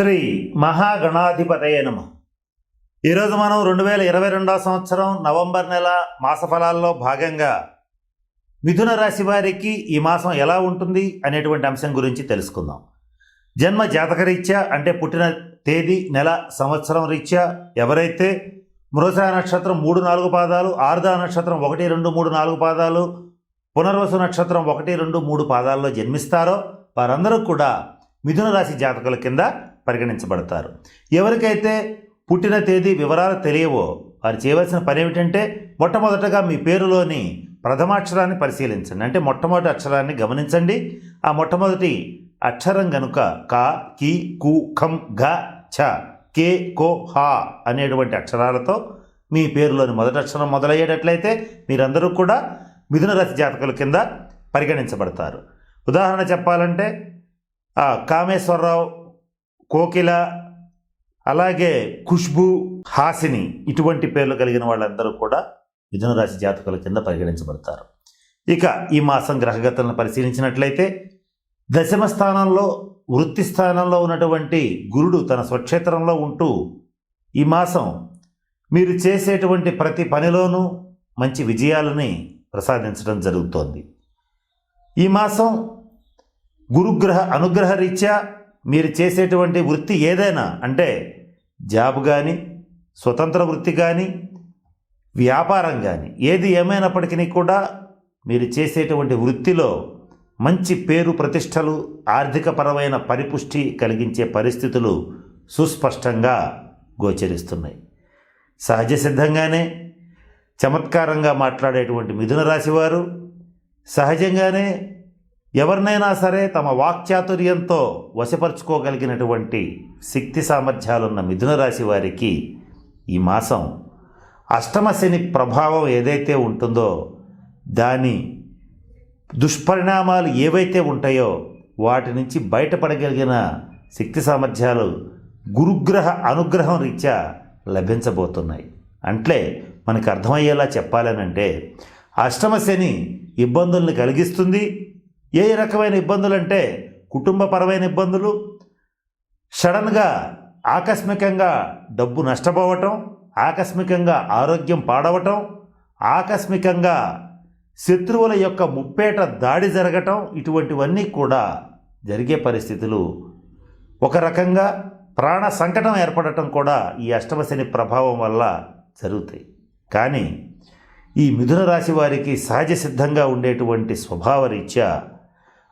శ్రీ మహాగణాధిపతయ నమ. ఈరోజు మనం రెండు వేల ఇరవై రెండవ సంవత్సరం నవంబర్ నెల మాస ఫలాల్లో భాగంగా మిథున రాశి వారికి ఈ మాసం ఎలా ఉంటుంది అనేటువంటి అంశం గురించి తెలుసుకుందాం. జన్మ జాతకరీత్యా అంటే పుట్టిన తేదీ నెల సంవత్సరం రీత్యా ఎవరైతే మృగశిర నక్షత్రం మూడు నాలుగు పాదాలు ఆరుదా నక్షత్రం ఒకటి రెండు మూడు నాలుగు పాదాలు పునర్వసు నక్షత్రం ఒకటి రెండు మూడు పాదాల్లో జన్మిస్తారో వారందరూ కూడా మిథున రాశి జాతకుల కింద పరిగణించబడతారు. ఎవరికైతే పుట్టిన తేదీ వివరాలు తెలియవో వారు చేయవలసిన పని ఏమిటంటే మొట్టమొదటగా మీ పేరులోని ప్రథమాక్షరాన్ని పరిశీలించండి. అంటే మొట్టమొదటి అక్షరాన్ని గమనించండి. ఆ మొట్టమొదటి అక్షరం గనుక క కి కు ఖం ఘ ఛ కే కో హా అనేటువంటి అక్షరాలతో మీ పేరులోని మొదటి అక్షరం మొదలయ్యేటట్లయితే మీరందరూ కూడా మిథున రాశి జాతకుల కింద పరిగణించబడతారు. ఉదాహరణ చెప్పాలంటే కామేశ్వరరావు కోకిల అలాగే ఖుష్బు హాసిని ఇటువంటి పేర్లు కలిగిన వాళ్ళందరూ కూడా మిథున రాశి జాతకుల కింద పరిగణించబడతారు. ఇక ఈ మాసం గ్రహగతులను పరిశీలించినట్లయితే దశమ స్థానంలో వృత్తి స్థానంలో ఉన్నటువంటి గురుడు తన స్వక్షేత్రంలో ఉంటూ ఈ మాసం మీరు చేసేటువంటి ప్రతి పనిలోనూ మంచి విజయాలని ప్రసాదించడం జరుగుతోంది. ఈ మాసం గురుగ్రహ అనుగ్రహ రీత్యా మీరు చేసేటువంటి వృత్తి ఏదైనా అంటే జాబ్ కానీ స్వతంత్ర వృత్తి కానీ వ్యాపారం కానీ ఏది ఏమైనప్పటికీ కూడా మీరు చేసేటువంటి వృత్తిలో మంచి పేరు ప్రతిష్టలు ఆర్థికపరమైన పరిపుష్టి కలిగించే పరిస్థితులు సుస్పష్టంగా గోచరిస్తున్నాయి. సహజ సిద్ధంగానే చమత్కారంగా మాట్లాడేటువంటి మిథున రాశివారు సహజంగానే ఎవరినైనా సరే తమ వాక్చాతుర్యంతో వశపరుచుకోగలిగినటువంటి శక్తి సామర్థ్యాలున్న మిథున రాశి వారికి ఈ మాసం అష్టమశని ప్రభావం ఏదైతే ఉంటుందో దాని దుష్పరిణామాలు ఏవైతే ఉంటాయో వాటి నుంచి బయటపడగలిగిన శక్తి సామర్థ్యాలు గురుగ్రహ అనుగ్రహం రీత్యా లభించబోతున్నాయి. అంటే మనకు అర్థమయ్యేలా చెప్పాలనంటే అష్టమ శని ఇబ్బందుల్ని కలిగిస్తుంది ఏ రకమైన ఇబ్బందులు అంటే కుటుంబపరమైన ఇబ్బందులు సడన్గా ఆకస్మికంగా డబ్బు నష్టపోవటం ఆకస్మికంగా ఆరోగ్యం పాడవటం ఆకస్మికంగా శత్రువుల యొక్క ముప్పేట దాడి జరగటం ఇటువంటివన్నీ కూడా జరిగే పరిస్థితులు. ఒక రకంగా ప్రాణ సంకటం ఏర్పడటం కూడా ఈ అష్టమశని ప్రభావం వల్ల జరుగుతాయి. కానీ ఈ మిథున రాశి వారికి సహజ సిద్ధంగా ఉండేటువంటి స్వభావ రీత్యా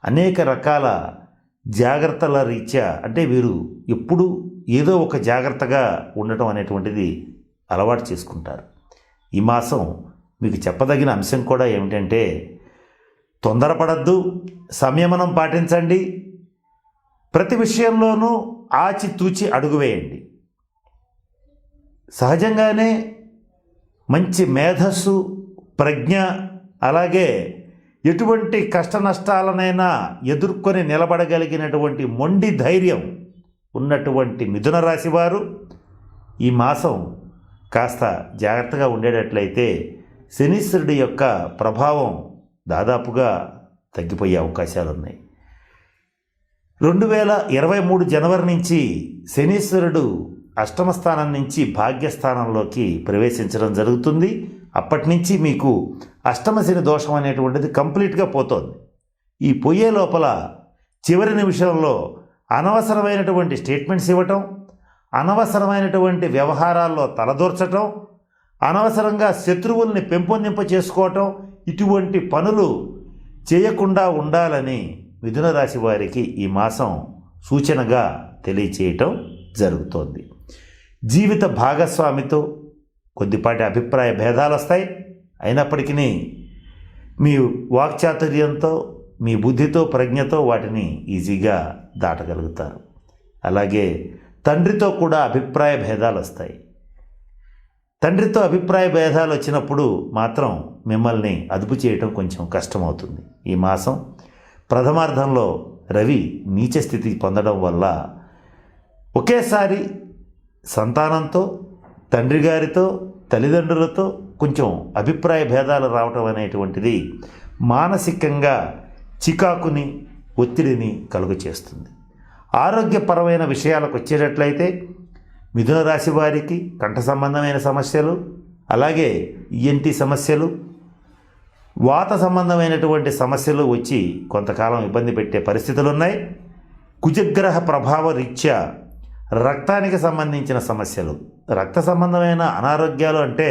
అనేక రకాల జాగ్రత్తల రీత్యా అంటే వీరు ఎప్పుడు ఏదో ఒక జాగ్రత్తగా ఉండటం అనేటువంటిది అలవాటు చేసుకుంటారు. ఈ మాసం మీకు చెప్పదగిన అంశం కూడా ఏమిటంటే తొందరపడద్దు సంయమనం పాటించండి ప్రతి విషయంలోనూ ఆచితూచి అడుగు వేయండి. సహజంగానే మంచి మేధస్సు ప్రజ్ఞ అలాగే ఎటువంటి కష్ట నష్టాలనైనా ఎదుర్కొని నిలబడగలిగినటువంటి మొండి ధైర్యం ఉన్నటువంటి మిథున రాశి వారు ఈ మాసం కాస్త జాగ్రత్తగా ఉండేటట్లయితే శనీశ్వరుడి యొక్క ప్రభావం దాదాపుగా తగ్గిపోయే అవకాశాలు ఉన్నాయి. రెండు వేల ఇరవై మూడు జనవరి నుంచి శనీశ్వరుడు అష్టమ స్థానం నుంచి భాగ్యస్థానంలోకి ప్రవేశించడం జరుగుతుంది. అప్పటి నుంచి మీకు అష్టమశని దోషం అనేటువంటిది కంప్లీట్గా పోతోంది. ఈ పోయే లోపల చివరి నిమిషంలో అనవసరమైనటువంటి స్టేట్మెంట్స్ ఇవ్వటం అనవసరమైనటువంటి వ్యవహారాల్లో తలదూర్చటం అనవసరంగా శత్రువుల్ని పెంపొందింప చేసుకోవటం ఇటువంటి పనులు చేయకుండా ఉండాలని మిథున రాశి వారికి ఈ మాసం సూచనగా తెలియచేయటం జరుగుతోంది. జీవిత భాగస్వామితో కొద్దిపాటి అభిప్రాయ భేదాలు వస్తాయి అయినప్పటికీ మీ వాక్చాతుర్యంతో మీ బుద్ధితో ప్రజ్ఞతో వాటిని ఈజీగా దాటగలుగుతారు. అలాగే తండ్రితో కూడా అభిప్రాయ భేదాలు వస్తాయి. తండ్రితో అభిప్రాయ భేదాలు వచ్చినప్పుడు మాత్రం మిమ్మల్ని అదుపు చేయటం కొంచెం కష్టమవుతుంది. ఈ మాసం ప్రథమార్థంలో రవి నీచ స్థితి పొందడం వల్ల ఒకేసారి సంతానంతో తండ్రి గారితో తల్లిదండ్రులతో కొంచెం అభిప్రాయ భేదాలు రావటం అనేటువంటిది మానసికంగా చికాకుని ఒత్తిడిని కలుగు చేస్తుంది ఆరోగ్యపరమైన విషయాలకు వచ్చేటట్లయితే మిథున రాశి వారికి కంఠ సంబంధమైన సమస్యలు అలాగే ఈఎన్టీ సమస్యలు వాత సంబంధమైనటువంటి సమస్యలు వచ్చి కొంతకాలం ఇబ్బంది పెట్టే పరిస్థితులు ఉన్నాయి కుజగ్రహ ప్రభావ రీత్యా రక్తానికి సంబంధించిన సమస్యలు. రక్త సంబంధమైన అనారోగ్యాలు అంటే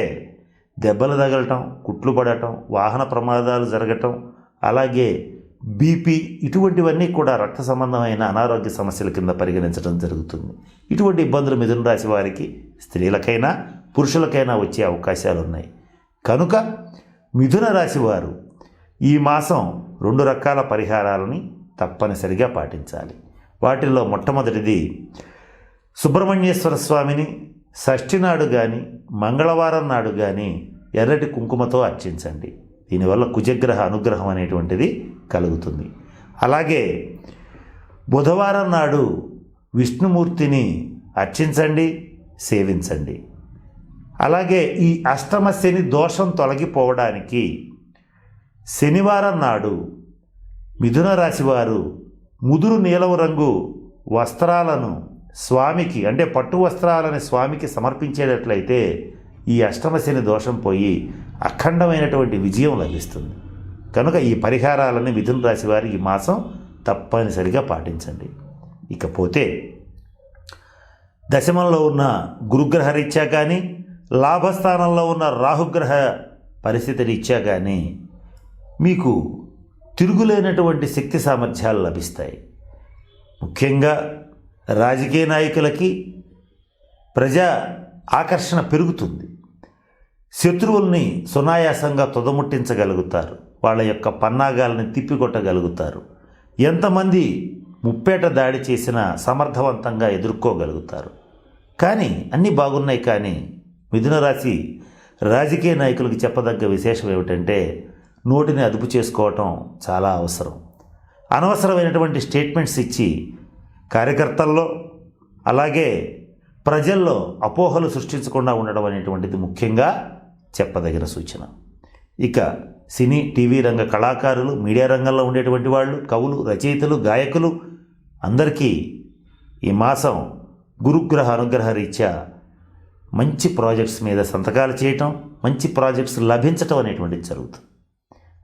దెబ్బలు తగలటం కుట్లు పడటం వాహన ప్రమాదాలు జరగటం అలాగే బీపీ ఇటువంటివన్నీ కూడా రక్త సంబంధమైన అనారోగ్య సమస్యల కింద పరిగణించడం జరుగుతుంది. ఇటువంటి ఇబ్బందులు మిథున రాశి వారికి స్త్రీలకైనా పురుషులకైనా వచ్చే అవకాశాలు ఉన్నాయి కనుక మిథున రాశి వారు ఈ మాసం రెండు రకాల పరిహారాలని తప్పనిసరిగా పాటించాలి. వాటిల్లో మొట్టమొదటిది సుబ్రహ్మణ్యేశ్వర స్వామిని షష్ఠి నాడు కానీ మంగళవారం నాడు కానీ ఎర్రటి కుంకుమతో అర్చించండి. దీనివల్ల కుజగ్రహ అనుగ్రహం అనేటువంటిది కలుగుతుంది. అలాగే బుధవారం నాడు విష్ణుమూర్తిని అర్చించండి సేవించండి. అలాగే ఈ అష్టమ శని దోషం తొలగిపోవడానికి శనివారం నాడు మిథున రాశివారు ముదురు నీలం రంగు వస్త్రాలను స్వామికి అంటే పట్టు వస్త్రాలని స్వామికి సమర్పించేటట్లయితే ఈ అష్టమశని దోషం పోయి అఖండమైనటువంటి విజయం లభిస్తుంది. కనుక ఈ పరిహారాలని మిథున రాశి వారి ఈ మాసం తప్పనిసరిగా పాటించండి. ఇకపోతే దశమంలో ఉన్న గురుగ్రహ రీత్యా కానీ లాభస్థానంలో ఉన్న రాహుగ్రహ పరిస్థితి రీత్యా కానీ మీకు తిరుగులేనటువంటి శక్తి సామర్థ్యాలు లభిస్తాయి. ముఖ్యంగా రాజకీయ నాయకులకి ప్రజా ఆకర్షణ పెరుగుతుంది. శత్రువుల్ని సునాయాసంగా తుదముట్టించగలుగుతారు. వాళ్ళ యొక్క పన్నాగాలని తిప్పికొట్టగలుగుతారు. ఎంతమంది ముప్పేట దాడి చేసినా సమర్థవంతంగా ఎదుర్కోగలుగుతారు. కానీ అన్నీ బాగున్నాయి కానీ మిథున రాశి రాజకీయ నాయకులకు చెప్పదగ్గ విశేషం ఏమిటంటే నోటిని అదుపు చేసుకోవటం చాలా అవసరం. అనవసరమైనటువంటి స్టేట్మెంట్స్ ఇచ్చి కార్యకర్తల్లో అలాగే ప్రజల్లో అపోహలు సృష్టించకుండా ఉండడం అనేటువంటిది ముఖ్యంగా చెప్పదగిన సూచన. ఇక సినీ టీవీ రంగ కళాకారులు మీడియా రంగంలో ఉండేటువంటి వాళ్ళు కవులు రచయితలు గాయకులు అందరికీ ఈ మాసం గురుగ్రహ అనుగ్రహ రీత్యా మంచి ప్రాజెక్ట్స్ మీద సంతకాలు చేయటం మంచి ప్రాజెక్ట్స్ లభించటం అనేటువంటిది జరుగుతుంది.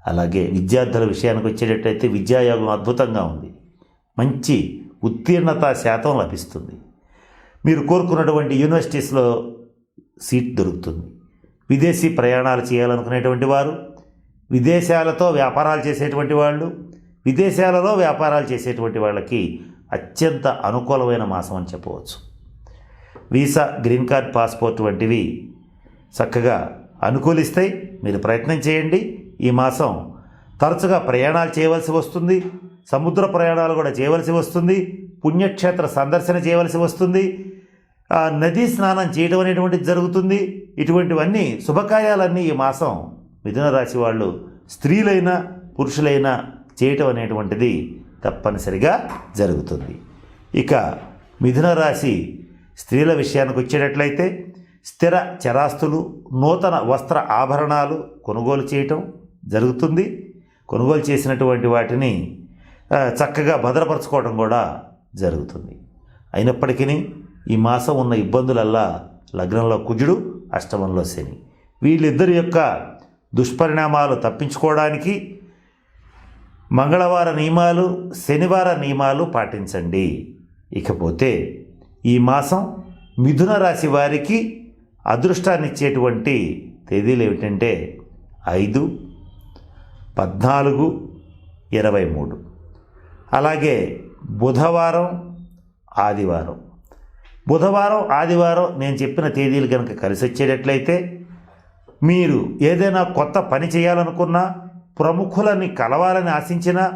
అలాగే విద్యార్థుల విషయానికి వచ్చేటట్టయితే విద్యాయోగం అద్భుతంగా ఉంది. మంచి ఉత్తీర్ణత శాతం లభిస్తుంది. మీరు కోరుకున్నటువంటి యూనివర్సిటీస్లో సీట్ దొరుకుతుంది. విదేశీ ప్రయాణాలు చేయాలనుకునేటువంటి వారు విదేశాలతో వ్యాపారాలు చేసేటువంటి వాళ్ళు విదేశాలలో వ్యాపారాలు చేసేటువంటి వాళ్ళకి అత్యంత అనుకూలమైన మాసం అని చెప్పవచ్చు. వీసా గ్రీన్ కార్డ్ పాస్పోర్ట్ వంటివి చక్కగా అనుకూలిస్తాయి. మీరు ప్రయత్నం చేయండి. ఈ మాసం తరచుగా ప్రయాణాలు చేయవలసి వస్తుంది సముద్ర ప్రయాణాలు కూడా చేయవలసి వస్తుంది పుణ్యక్షేత్ర సందర్శన చేయవలసి వస్తుంది నదీ స్నానం చేయడం అనేటువంటిది జరుగుతుంది. ఇటువంటివన్నీ శుభకార్యాలన్నీ ఈ మాసం మిథున రాశి వాళ్ళు స్త్రీలైనా పురుషులైనా చేయటం అనేటువంటిది తప్పనిసరిగా జరుగుతుంది. ఇక మిథున రాశి స్త్రీల విషయానికి వచ్చేటట్లయితే స్థిర చరాస్తులు నూతన వస్త్ర ఆభరణాలు కొనుగోలు చేయటం జరుగుతుంది. కొనుగోలు చేసినటువంటి వాటిని చక్కగా భద్రపరచుకోవడం కూడా జరుగుతుంది. అయినప్పటికీ ఈ మాసం ఉన్న ఇబ్బందులల్లా లగ్నంలో కుజుడు అష్టమంలో శని. వీళ్ళిద్దరి యొక్క దుష్పరిణామాలు తప్పించుకోవడానికి మంగళవార నియమాలు శనివార నియమాలు పాటించండి. ఇకపోతే ఈ మాసం మిథున రాశి వారికి అదృష్టాన్ని ఇచ్చేటువంటి తేదీలు ఏమిటంటే ఐదు పద్నాలుగు ఇరవై మూడు. అలాగే బుధవారం ఆదివారం. బుధవారం ఆదివారం నేను చెప్పిన తేదీలు కనుక కలిసి వచ్చేటట్లయితే మీరు ఏదైనా కొత్త పని చేయాలనుకున్నా ప్రముఖులని కలవాలని ఆశించినా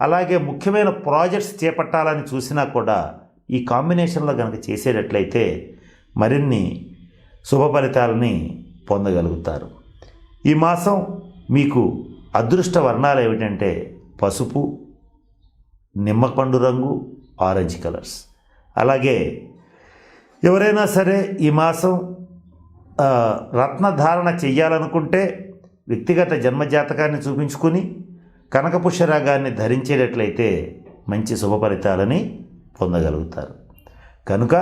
అలాగే ముఖ్యమైన ప్రాజెక్ట్స్ చేపట్టాలని చూసినా కూడా ఈ కాంబినేషన్లో కనుక చేసేటట్లయితే మరిన్ని శుభ ఫలితాలని పొందగలుగుతారు. ఈ మాసం మీకు అదృష్ట వర్ణాలు ఏమిటంటే పసుపు నిమ్మపండు రంగు ఆరెంజ్ కలర్స్. అలాగే ఎవరైనా సరే ఈ మాసం రత్నధారణ చెయ్యాలనుకుంటే వ్యక్తిగత జన్మజాతకాన్ని చూపించుకుని కనకపుష్యరాగాన్ని ధరించేటట్లయితే మంచి శుభ ఫలితాలని పొందగలుగుతారు. కనుక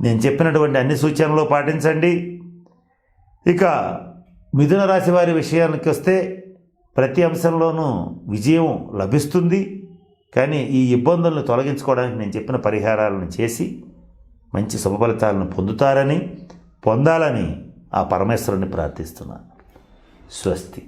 నేను చెప్పినటువంటి అన్ని సూచనలు పాటించండి. ఇక మిథున రాశి వారి విషయానికి వస్తే ప్రతి అంశంలోనూ విజయం లభిస్తుంది. కానీ ఈ ఇబ్బందులను తొలగించుకోవడానికి నేను చెప్పిన పరిహారాలను చేసి మంచి శుభ ఫలితాలను పొందుతారని పొందాలని ఆ పరమేశ్వరుని ప్రార్థిస్తున్నాను స్వస్తి.